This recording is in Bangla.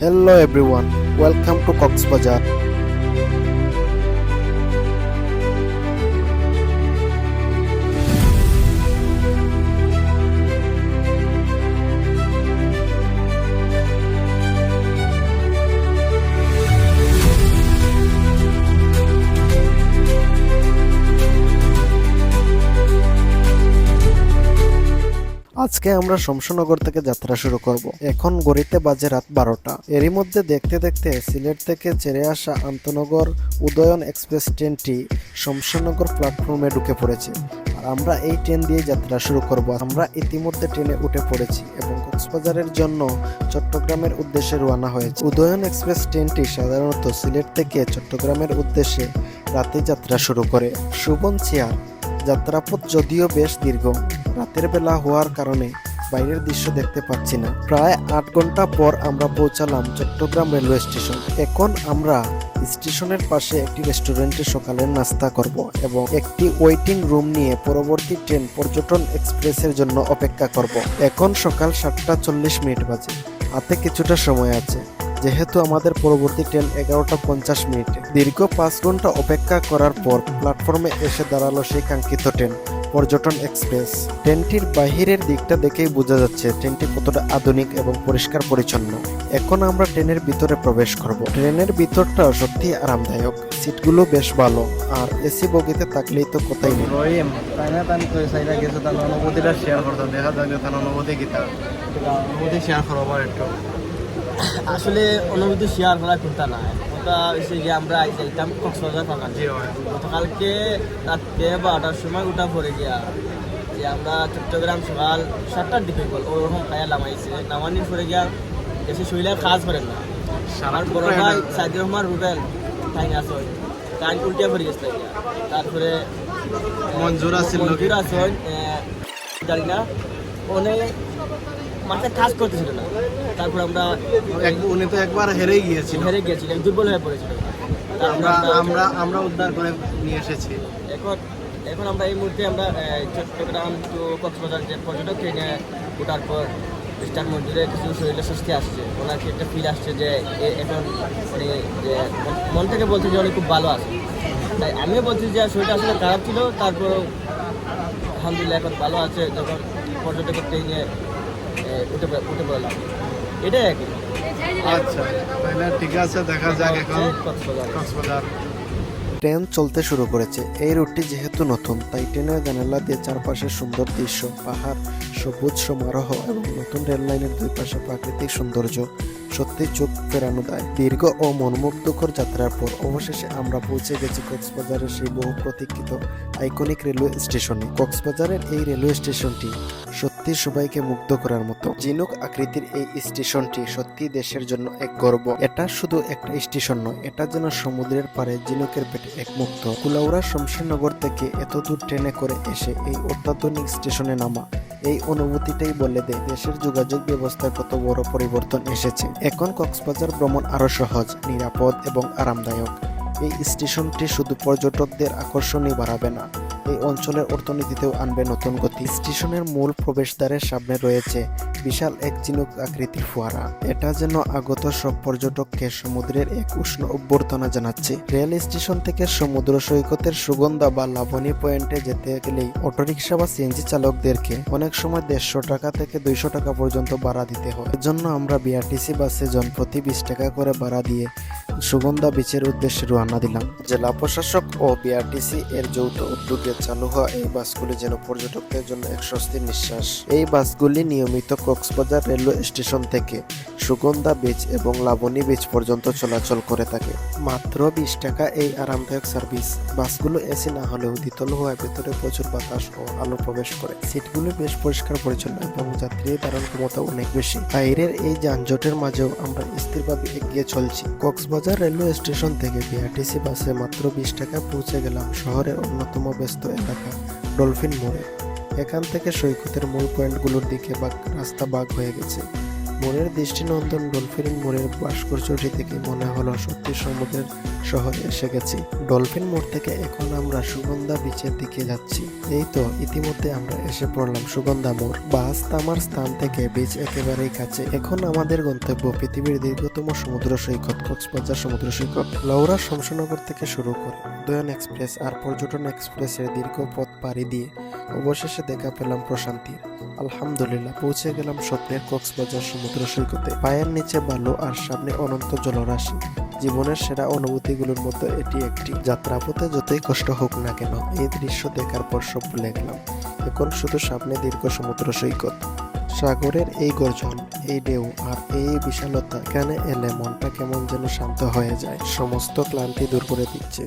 Hello everyone, welcome to Cox আজকে আমরা শমশনগর থেকে যাত্রা শুরু করব। এখন গড়িতে বাজে রাত বারোটা। এরই মধ্যে দেখতে দেখতে সিলেট থেকে ছেড়ে আসা আন্তনগর উদয়ন এক্সপ্রেস ট্রেনটি শমশনগর প্ল্যাটফর্মে ঢুকে পড়েছে। আর আমরা এই ট্রেন দিয়ে যাত্রা শুরু করব। আমরা ইতিমধ্যে ট্রেনে উঠে পড়েছি এবং কক্সবাজারের জন্য চট্টগ্রামের উদ্দেশ্যে রওনা হয়েছে। উদয়ন এক্সপ্রেস ট্রেনটি সাধারণত সিলেট থেকে চট্টগ্রামের উদ্দেশ্যে রাতে যাত্রা শুরু করে। সুবন চেয়ার যাত্রাপথ যদিও বেশ দীর্ঘ রাতের বেলা হওয়ার কারণে বাইরের দৃশ্য দেখতে পাচ্ছি না। প্রায় আট ঘণ্টা পর আমরা পৌঁছালাম চট্টগ্রাম রেলওয়ে স্টেশন। এখন আমরা স্টেশনের পাশে একটি রেস্টুরেন্টে সকালের নাস্তা করব এবং একটি ওয়েটিং রুম নিয়ে পরবর্তী ট্রেন পর্যটন এক্সপ্রেসের জন্য অপেক্ষা করব। এখন সকাল সাতটা চল্লিশ মিনিট বাজে। হাতে কিছুটা সময় আছে। যেহেতু আমাদের পরবর্তী ট্রেন এগারোটা পঞ্চাশ মিনিটে। দীর্ঘ পাঁচ ঘণ্টা অপেক্ষা করার পর প্ল্যাটফর্মে এসে দাঁড়াল সেই কাঙ্ক্ষিত ট্রেন। পর্যটন এক্সপ্রেস। ট্রেনটির বাহিরের দিকটা দেখেই বোঝা যাচ্ছে ট্রেনটি কতটা আধুনিক এবং পরিষ্কার পরিচ্ছন্ন। এখন আমরা ট্রেনের ভিতরে প্রবেশ করব। ট্রেনের ভিতরটা সত্যি আরামদায়ক। সিটগুলো বেশ ভালো। আর এসি বগিতে থাকলেই তো কোথায় নেই। রহিম তাই না তান কই সাইডা গেছে তার অনুভূতিটা শেয়ার করতো দেখা যাক যে তার অনুভূতি কি তার। অনুভূতি শেয়ার করো আবার একটু। আসলে অনুভূতি শেয়ার করা কোনটা না। ওটা হচ্ছে যে আমরা যাইতাম কক্সবাজার হয়। গতকালকে রাত্রে বারোটার সময় উঠা পড়ে গিয়া যে আমরা চট্টগ্রাম সকাল সাতটার দিকে বল ওরকম খায়া নামাইছে নামানির পরে গিয়া এসে শরীরে কাজ করেন না। আমার বড় ভাই সাইদুর রহমান রুবেল তাই আসল তাই উল্টিয়া পড়ে গেছে তারপরে মঞ্জুর আছিল মঞ্জুর আসল জানি না অনেক মাথায় কাজ করতেছিল না। তারপর আমরা উনি তো একবার হেরে গিয়েছিল। হেরে গিয়েছিলেন দুর্বল হয়ে পড়েছিল। আমরা আমরা আমরা উদ্ধার করে নিয়ে এসেছি। এখন এখন আমরা এই মুহূর্তে আমরা চট্টগ্রাম টু কক্সবাজার যে পর্যটক ট্রেনে ওঠার পর মিস্টার মন্দিরে কিছু শরীরে স্বস্তি আসছে। ওনার কি একটা ফিল আসছে যে এখন মানে মন- থেকে বলছে যে উনি খুব ভালো আছে। তাই আমিও বলছি যে শরীরটা আসলে খারাপ ছিল তারপর আলহামদুলিল্লাহ এখন ভালো আছে। যখন পর্যটকের ট্রেনে উঠে উঠে পড়লাম। এটাই কি আচ্ছা তাহলে ঠিক আছে দেখা যাক এখন। কক্সবাজার। কক্সবাজার। ট্রেন চলতে শুরু করেছে। এই রুটটি যেহেতু নতুন তাই ট্রেনের জানালা দিয়ে চারপাশের সুন্দর দৃশ্য পাহাড় সবুজ সমারোহ এবং নতুন রেল লাইনের দুই পাশে প্রাকৃতিক সৌন্দর্য। সত্যি চোখ ফেরানো দেয়। দীর্ঘ ও মনোমুগ্ধকর যাত্রার পর অবশেষে আমরা পৌঁছে গেছি কক্সবাজারের সেই বহু প্রতীক্ষিত আইকনিক রেলওয়ে স্টেশনে কক্সবাজারের এই রেলওয়ে স্টেশনটি সত্যি সবাইকে মুগ্ধ করার মতো। জিনুক আকৃতির এই স্টেশনটি সত্যি দেশের জন্য এক গর্ব। এটা শুধু একটা স্টেশন নয়, এটা যেন সমুদ্রের পারে জিনুকের পেটে এক মুক্ত। কুলাউড়া শমশেরনগর থেকে এত দূর ট্রেনে করে এসে এই অত্যাধুনিক স্টেশনে নামা। এই অনুভূতিটাই বলে দেয়, দেশের যোগাযোগ ব্যবস্থায় কত বড় পরিবর্তন এসেছে। এখন কক্সবাজার ভ্রমণ আরও সহজ, নিরাপদ এবং আরামদায়ক। এই স্টেশনটি শুধু পর্যটকদের আকর্ষণই বাড়াবে না, এই অঞ্চলের অর্থনীতিতেও আনবে নতুন গতি। স্টেশনের মূল প্রবেশদ্বারের সামনে রয়েছে বিশাল এক চিনুক আকৃতির ফোয়ারা। এটা যেন আগত সব পর্যটককে সমুদ্রের এক উষ্ণ অভ্যর্থনা জানাচ্ছে। রেল স্টেশন থেকে সমুদ্র সৈকতের সুগন্ধা বা লাবণী পয়েন্টে যেতে গেলেই অটোরিকশা বা সিএনজি চালকদেরকে অনেক সময় দেড়শো টাকা থেকে দুইশো টাকা পর্যন্ত ভাড়া দিতে হয়। এজন্য আমরা বিআরটিসি বাসে জনপ্রতি বিশ টাকা করে ভাড়া দিয়ে সুগন্ধা বিচের উদ্দেশ্যে রওনা দিলাম। জেলা প্রশাসক ও বিআরটিসি এর যৌথ উদ্যোগে চালু হওয়া এই বাসগুলি যেন পর্যটকদের জন্য এক স্বস্তির নিঃশ্বাস। এই বাসগুলি নিয়মিত কক্সবাজার রেলওয়ে স্টেশন থেকে সুগন্ধা বিচ এবং লাবণী বিচ পর্যন্ত চলাচল করে থাকে। মাত্র বিশ টাকা এই আরামদায়ক সার্ভিস বাসগুলো এসি না হলেও দ্বিতল হওয়ায় ভেতরে প্রচুর বাতাস ও আলো প্রবেশ করে। সিটগুলো বেশ পরিষ্কার পরিচ্ছন্ন এবং যাত্রী ধারণ ক্ষমতা অনেক বেশি। বাইরের এই যানজটের মাঝেও আমরা স্থিরভাবে এগিয়ে চলছি। কক্সবাজার রেলওয়ে স্টেশন থেকে বিআরটিসি বাসে মাত্র বিশ টাকা পৌঁছে গেলাম শহরের অন্যতম ব্যস্ত এলাকা, ডলফিন মোড়ে। এখান থেকে সৈকতের মূল পয়েন্টগুলোর দিকে বা রাস্তা বাঘ হয়ে গেছে। মোড়ের দৃষ্টিনন্দন ডলফিন মোড়ের ভাস্কর্যটি থেকে মনে হলো সত্যি সমুদ্রের শহরে এসে গেছি। ডলফিন মোড় থেকে এখন আমরা সুগন্ধা বিচের দিকে যাচ্ছি। এই তো, ইতিমধ্যে আমরা এসে পড়লাম সুগন্ধা মোড়। বাস তামার স্থান থেকে বিচ একেবারেই কাছে। এখন আমাদের গন্তব্য পৃথিবীর দীর্ঘতম সমুদ্র সৈকত, কক্সবাজার সমুদ্র সৈকত। লৌরা শমশনগর থেকে শুরু করে উদয়ন এক্সপ্রেস আর পর্যটন এক্সপ্রেসের দীর্ঘ পথ পাড়ি দিয়ে অবশেষে দেখা পেলাম প্রশান্তির। আলহামদুলিল্লাহ, পৌঁছে গেলাম স্বপ্নের কক্সবাজার সমুদ্র সৈকতে। পায়ের নিচে বালু আর সামনে অনন্ত জলরাশি। জীবনের সেরা অনুভূতিগুলোর মধ্যে এটি একটি। যাত্রাপথে যতই কষ্ট হোক না কেন, এই দৃশ্য দেখার পর সব ভুলে গেলাম। এখন শুধু সামনে দীর্ঘ সমুদ্র সৈকত। সাগরের এই গর্জন, এই ঢেউ আর এই বিশালতা এখানে এলে মনটা কেমন যেন শান্ত হয়ে যায়। সমস্ত ক্লান্তি দূর করে দিচ্ছে।